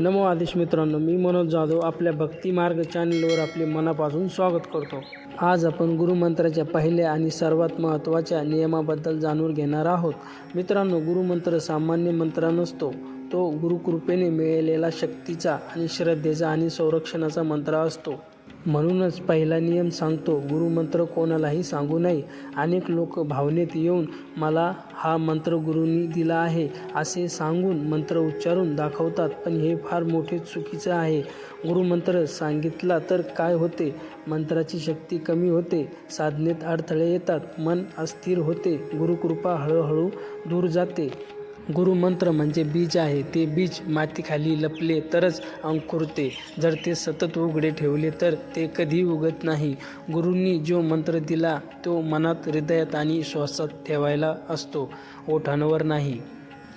नमो आदेश मित्रांनो मी मनोज जाधव आपल्या भक्ती मार्ग चॅनलवर आपले मनापासून स्वागत करतो. आज आपण गुरुमंत्राच्या पहिल्या आणि सर्वात महत्त्वाच्या नियमाबद्दल जाणून घेणार आहोत. मित्रांनो गुरुमंत्र सामान्य मंत्र नसतो. तो गुरुकृपेने मिळालेला शक्तीचा आणि श्रद्धेचा आणि संरक्षणाचा मंत्र असतो. म्हणूनच पहिला नियम सांगतो गुरुमंत्र कोणालाही सांगू नये. अनेक लोक भावनेत येऊन मला हा मंत्र गुरुंनी दिला आहे. असे सांगून मंत्र उच्चारून दाखवतात. पण हे फार मोठे चुकीचं आहे. गुरुमंत्र सांगितला तर काय होते? मंत्राची शक्ती कमी होते. साधनेत अडथळे येतात. मन अस्थिर होते. गुरुकृपा हळूहळू दूर जाते. गुरुमंत्र म्हणजे बीज आहे. ते बीज मातीखाली लपले तरच अंकुरते. जर ते सतत उघडे ठेवले तर ते कधी उगत नाही. गुरूंनी जो मंत्र दिला तो मनात हृदयात आणि श्वासात ठेवायला असतो. ओठांवर नाही.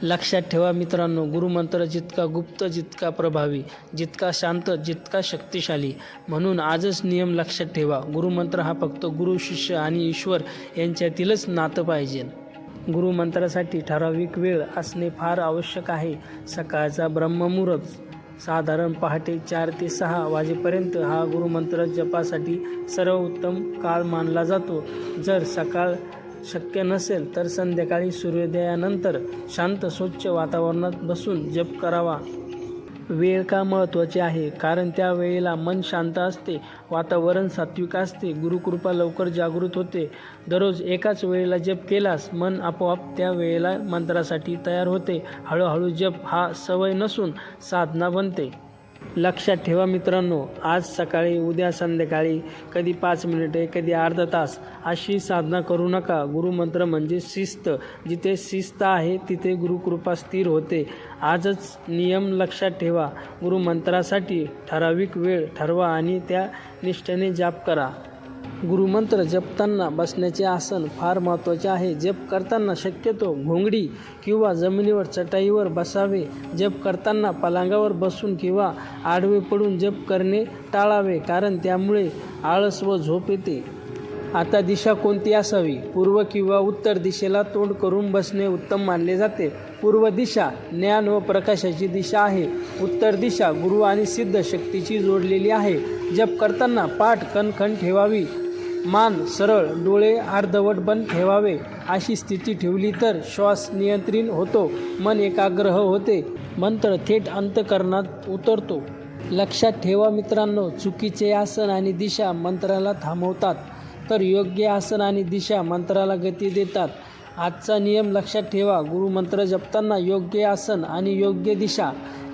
लक्षात ठेवा मित्रांनो गुरुमंत्र जितका गुप्त जितका प्रभावी जितका शांत जितका शक्तिशाली. म्हणून आजच नियम लक्षात ठेवा. गुरुमंत्र हा फक्त गुरु शिष्य आणि ईश्वर यांच्यातीलच नातं पाहिजे. गुरुमंत्रासाठी ठराविक वेळ असणे फार आवश्यक आहे. सकाळचा ब्रह्ममुहूर्त साधारण पहाटे चार ते सहा वाजेपर्यंत हा गुरुमंत्र जपासाठी सर्वोत्तम काळ मानला जातो. जर सकाळ शक्य नसेल तर संध्याकाळी सूर्योदयानंतर शांत स्वच्छ वातावरणात बसून जप करावा. वेळ का महत्त्वाची आहे? कारण त्या वेळेला मन शांत असते वातावरण सात्विक असते गुरुकृपा लवकर जागृत होते. दररोज एकाच वेळेला जप केलास मन आपोआप त्या वेळेला मंत्रासाठी तयार होते. हळूहळू जप हा सवय नसून साधना बनते. लक्षात ठेवा मित्रांनो आज सकाळी उद्या संध्याकाळी कधी पाच मिनिटे कधी अर्धा तास अशी साधना करू नका. गुरुमंत्र म्हणजे शिस्त. जिथे शिस्त आहे तिथे गुरुकृपा स्थिर होते. आजच नियम लक्षात ठेवा. गुरुमंत्रासाठी ठराविक वेळ ठरवा आणि त्या निष्ठेने जाप करा. गुरुमंत्र जपताना बसण्याचे आसन फार महत्त्वाचे आहे. जप करताना शक्यतो घोंगडी किंवा जमिनीवर चटाईवर बसावे. जप करताना पलंगावर बसून किंवा आडवे पडून जप करणे टाळावे कारण त्यामुळे आळस व झोप येते. आता दिशा कोणती असावी? पूर्व किंवा उत्तर दिशेला तोंड करून बसणे उत्तम मानले जाते. पूर्व दिशा ज्ञान व प्रकाशाची दिशा आहे. उत्तर दिशा गुरु आणि सिद्ध शक्तीची जोडलेली आहे. जप करताना पाठ कणखण ठेवावी. मान सरळ डोळे अर्धवट बंद ठेवावे. अशी स्थिती ठेवली तर श्वास नियंत्रित होतो मन एकाग्र होते. मंत्र थेट अंतकरणात उतरतो. लक्षात ठेवा मित्रांनो चुकीचे आसन आणि दिशा मंत्राला थांबवतात. तर योग्य आसन आणि दिशा मंत्राला गती देतात. आजचा नियम लक्षात ठेवा गुरुमंत्र जपताना योग्य आसन आणि योग्य दिशा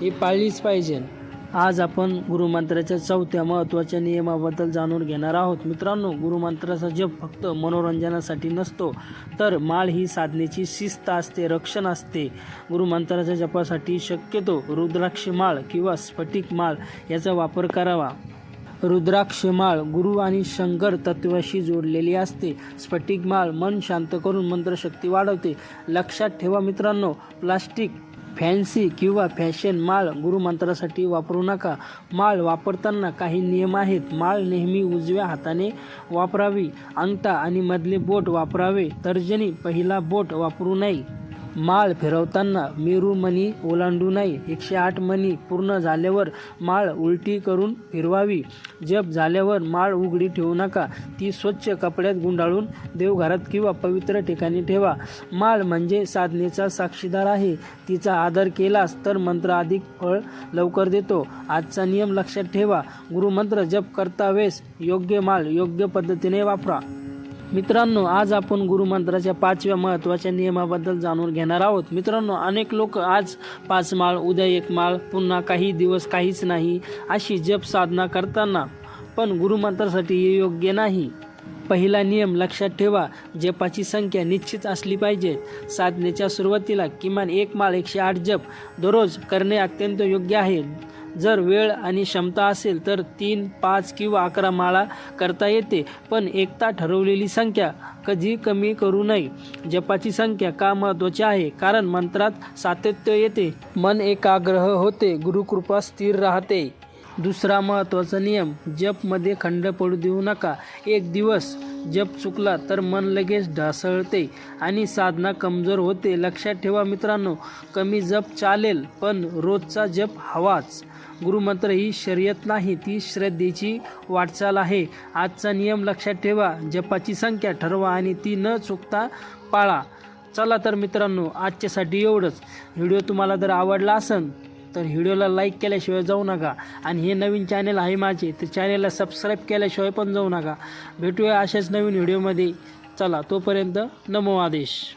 ही पाळलीच पाहिजे. आज आपण गुरुमंत्राच्या चौथ्या महत्त्वाच्या नियमाबद्दल जाणून घेणार आहोत. मित्रांनो गुरुमंत्राचा जप फक्त मनोरंजनासाठी नसतो तर माळ ही साधनेची शिस्त असते रक्षण असते. गुरुमंत्राच्या जपासाठी शक्यतो रुद्राक्ष माळ किंवा स्फटिक माळ याचा वापर करावा. रुद्राक्ष माळ गुरु आणि शंकर तत्वाशी जोडलेली असते. स्फटिक माळ मन शांत करून मंत्रशक्ती वाढवते. लक्षात ठेवा मित्रांनो प्लास्टिक फॅन्सी किंवा फॅशन माळ गुरुमंत्रासाठी वापरू नका. माळ वापरताना काही नियम आहेत. माळ नेहमी उजव्या हाताने वापरावी. अंगठा आणि मधले बोट वापरावे. तर्जनी पहिला बोट वापरू नये. माळ फिरवताना मेरू मणी ओलांडू नये. एकशे आठ मणी पूर्ण झाल्यावर माळ उलटी करून फिरवावी. जप झाल्यावर माळ उघडी ठेवू नका. ती स्वच्छ कपड्यात गुंडाळून देवघरात किंवा पवित्र ठिकाणी ठेवा. माळ म्हणजे साधनेचा साक्षीदार आहे. तिचा आदर केलास तर मंत्र अधिक फळ लवकर देतो. आजचा नियम लक्षात ठेवा. गुरुमंत्र जप करता वेळेस योग्य माळ योग्य पद्धतीने वापरा. मित्रांनो आज आपण गुरुमंत्राच्या पाचव्या महत्त्वाच्या नियमाबद्दल जाणून घेणार आहोत. मित्रांनो अनेक लोक आज पाच माळ उद्या एक माळ पुन्हा काही दिवस काहीच नाही अशी जप साधना करताना पण गुरुमंत्रासाठी हे योग्य नाही. पहिला नियम लक्षात ठेवा जपाची संख्या निश्चित असली पाहिजे. साधनेच्या सुरुवातीला किमान एक माळ एकशे आठ जप दररोज करणे अत्यंत योग्य आहे. जर वेळ आणि क्षमता असेल तर तीन पाच किंवा अकरा माळा करता येते पण एकता ठरवलेली संख्या कधी कमी करू नये. जपाची संख्या का महत्त्वाची आहे? कारण मंत्रात सातत्य येते मन एकाग्रह होते गुरुकृपा स्थिर राहते. दुसरा महत्त्वाचा नियम जपमध्ये खंड पडू देऊ नका. एक दिवस जप चुकला तर मन लगेच ढासळते आणि साधना कमजोर होते. लक्षात ठेवा मित्रांनो कमी जप चालेल पण रोजचा जप हवाच. गुरुमंत्र ही शर्यत नाही ती श्रद्धेची वाटचाल आहे. आजचा नियम लक्षात ठेवा जपाची संख्या ठरवा आणि ती न चुकता पाळा. चला तर मित्रांनो आजच्यासाठी एवढंच. व्हिडिओ तुम्हाला जर आवडला असेल तर व्हिडिओला लाईक केल्याशिवाय जाऊ नका. आणि हे नवीन चॅनल आहे माझे तर चॅनलला सबस्क्राईब केल्याशिवाय पण जाऊ नका. भेटूया अशाच नवीन व्हिडिओमध्ये. चला तोपर्यंत नमो आदेश.